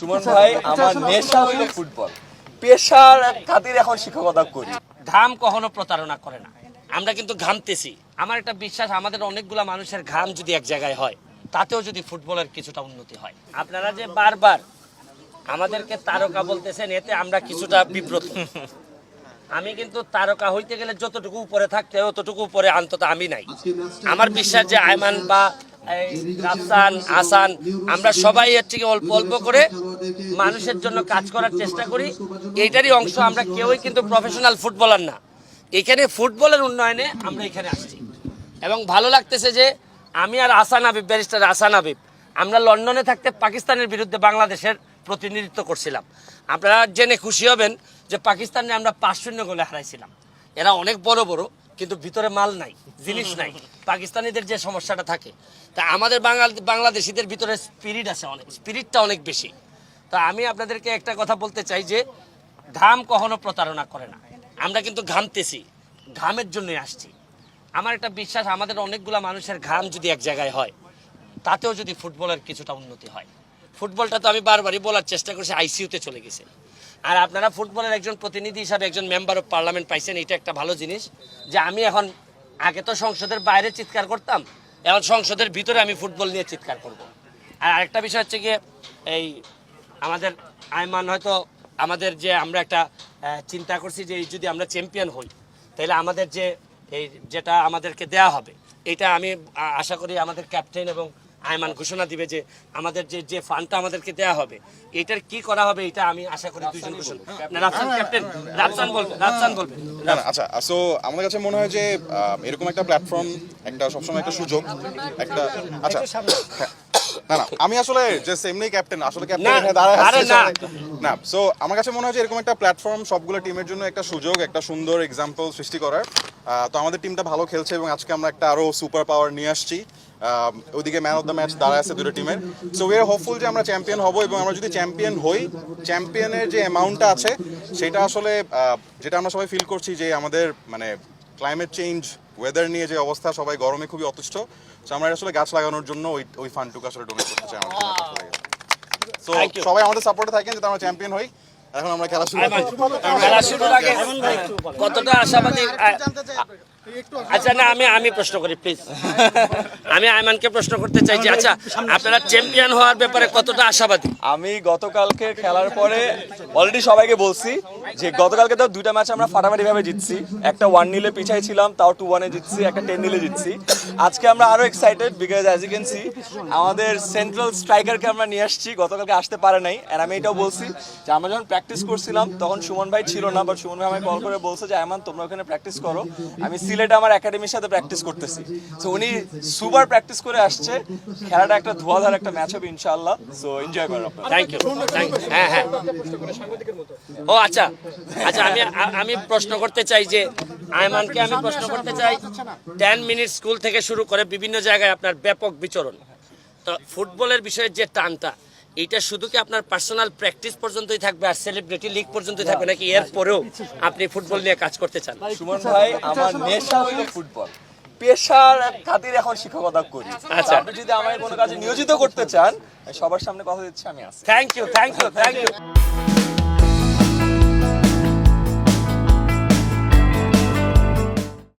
সুমন ভাই আমার নেশা হইল ফুটবল। পেশার খাতির এখন শিক্ষকতা করি। ঘাম কখনো প্রতারণা করে না। আমরা কিন্তু ঘামতেছি। আমার একটা বিশ্বাস আমাদের অনেকগুলা মানুষের ঘাম যদি এক জায়গায় হয় তাতেও যদি ফুটবলের কিছুটা উন্নতি হয়। আপনারা যে বারবার আমাদেরকে তারকা বলতেছেন এতে আমরা কিছুটা বিব্রত। আমি কিন্তু তারকা হইতে গেলে যতটুকু উপরে থাকতে হয় ততটুকু উপরে অন্তত আমি নাই। আমার বিশ্বাস যে আয়মান বা রাফসান আসান আমরা সবাই এর থেকে অল্প অল্প করে মানুষের জন্য কাজ করার চেষ্টা করি। এইটারই অংশ আমরা কেউই কিন্তু প্রফেশনাল ফুটবলার না। এখানে ফুটবলের উন্নয়নে আমরা এখানে আসছি। এবং ভালো লাগতেছে যে আমি আর আসান আবিব ব্যারিস্টার আসান আবিব আমরা লন্ডনে থাকতে পাকিস্তানের বিরুদ্ধে বাংলাদেশের প্রতিনিধিত্ব করছিলাম। আপনারা জেনে খুশি হবেন যে পাকিস্তানে আমরা পাঁচ শূন্য গোলে হারাইছিলাম। এরা অনেক বড় বড়, কিন্তু ভিতরে মাল নাই, জিনিস নাই। পাকিস্তানিদের যে সমস্যাটা থাকে। তা আমাদের বাঙাল, বাংলাদেশিদের ভিতরে স্পিরিট আছে অনেক স্পিরিটটা অনেক বেশি। তা আমি আপনাদেরকে একটা কথা বলতে চাই যে, ঘাম কখনো প্রতারণা করে না। আমরা কিন্তু ঘামতেছি, ঘামের জন্যই আসছি। আমার একটা বিশ্বাস, আমাদের অনেকগুলা মানুষের ঘাম যদি এক জায়গায় হয়, তাতেও যদি ফুটবলের কিছুটা উন্নতি হয়। ফুটবলটা তো আমি বারবারই বলার চেষ্টা করছি, আইসিইউতে চলে গেছে। আর আপনারা ফুটবলের একজন প্রতিনিধি হিসাবে একজন মেম্বার অফ পার্লামেন্ট পাইছেন এটা একটা ভালো জিনিস যে আমি এখন, আগে তো সংসদের বাইরে চিৎকার করতাম, এখন সংসদের ভিতরে আমি ফুটবল নিয়ে চিৎকার করব। আর আরেকটা বিষয় হচ্ছে গিয়ে, এই আমাদের আয়মান হয়তো আমাদের যে আমরা একটা চিন্তা করছি যে যদি আমরা চ্যাম্পিয়ন হই, তাহলে আমাদের যে, এই যেটা আমাদেরকে দেয়া হবে, এটা আমি আশা করি আমাদের ক্যাপ্টেন এবং আয়মান ঘোষণা দিবে যে আমাদের যে যে ফান্ডটা আমাদেরকে দেয়া হবে এটার কি করা হবে এটা আমি আশা করি দুইজন ঘোষণা না, রাফসান ক্যাপ্টেন রাফসান বলবে রাফসান বলবে। না না আচ্ছা সো আমার কাছে মনে হয় যে এরকম একটা প্ল্যাটফর্ম একটা সবসময় একটা সুযোগ একটা আচ্ছা হ্যাঁ। না না আমি আসলে জাস্ট এমনি ক্যাপ্টেন আসলে ক্যাপ্টেন এখানে দাঁড়ায় আছে না। সো আমার কাছে মনে হয় যে এরকম একটা প্ল্যাটফর্ম সবগুলো টিমের জন্য একটা সুযোগ একটা সুন্দর এক্সাম্পল সৃষ্টি করার। তো আমাদের টিমটা ভালো খেলছে এবং আজকে আমরা একটা আরও সুপার পাওয়ার নিয়ে আসছি। আহ, ওইদিকে ম্যান অফ দ্য ম্যাচ দাঁড়ায় আছে দুটো টিমের সো উই আর হোপফুল যে আমরা চ্যাম্পিয়ন হব এবং আমরা যদি চ্যাম্পিয়ন হই চ্যাম্পিয়নের যে অ্যামাউন্টটা আছে সেটা আসলে যেটা আমরা সবাই ফিল করছি যে আমাদের মানে ক্লাইমেট চেঞ্জ ওয়েদার নিয়ে যে অবস্থা সবাই গরমে খুবই অতিষ্ঠ সো আমরা আসলে গাছ লাগানোর জন্য ওই ওই ফান্ডটুকু আসলে ডোনেট করতে চাই আমাদের সো সবাই আমাদের সাপোর্টে থাকেন যাতে আমরা চ্যাম্পিয়ন হই। এখন আমরা খেলা শুরু কতটা আশাবাদী আচ্ছা না, আমি আমি প্রশ্ন করি প্লিজ আমি আয়মানকে প্রশ্ন করতে চাই যে আচ্ছা আপনারা চ্যাম্পিয়ন হওয়ার ব্যাপারে কতটা আশাবাদী? আমি গতকালকে খেলার পরে অলরেডি সবাইকে বলছি যে, গতকালকে তো দুইটা ম্যাচ আমরা ফাটাফাটি ভাবে জিতছি। একটা ওয়ান নিলে পিছাই ছিলাম তাও টু ওয়ানে জিতছি, একটা টেন নিলে জিতছি। আজকে আমরা আরও excited because as you can see আমাদের সেন্ট্রাল স্ট্রাইকারকে আমরা নিয়ে আসছি, গতকালকে আসতে পারে নাই। আর আমি এটাও বলছি যে, আমরা যখন প্র্যাকটিস করছিলাম, তখন সুমন ভাই ছিল না বাট সুমন ভাই আমাকে কল করে বলছে যে এমন তোমরা ওখানে প্র্যাকটিস করো। আমি সিলেটে আমার একাডেমির সাথে প্র্যাকটিস করতেছি। সো উনি সুপার প্র্যাকটিস করে আসছে। খেলাটা একটা ধোয়াধার একটা ম্যাচ হবে ইনশাআল্লাহ। সো এনজয় করো আপনারা। থ্যাংক ইউ হ্যাঁ হ্যাঁ। ও আচ্ছা আচ্ছা আমি আমি প্রশ্ন করতে চাই যে আয়মানকে আমি প্রশ্ন করতে চাই টেন মিনিট স্কুল থেকে শুরু করে বিভিন্ন জায়গায় আপনার ব্যাপক বিচরণ। তো ফুটবলের বিষয়ে যে টানটা এটা শুধু কি আপনার পার্সোনাল প্র্যাকটিস পর্যন্তই থাকবে আর সেলিব্রিটি লিগ পর্যন্তই থাকবে নাকি এর পরেও আপনি ফুটবল নিয়ে কাজ করতে চান? সুমন ভাই আমার নেশা হলো ফুটবল পেশার খাতির এখন শিক্ষকতা করি। আচ্ছা। আপনি যদি আমায় কোনো কাজে নিয়োজিত করতে চান সবার সামনে কথা দিচ্ছি আমি আছি thank you thank you thank you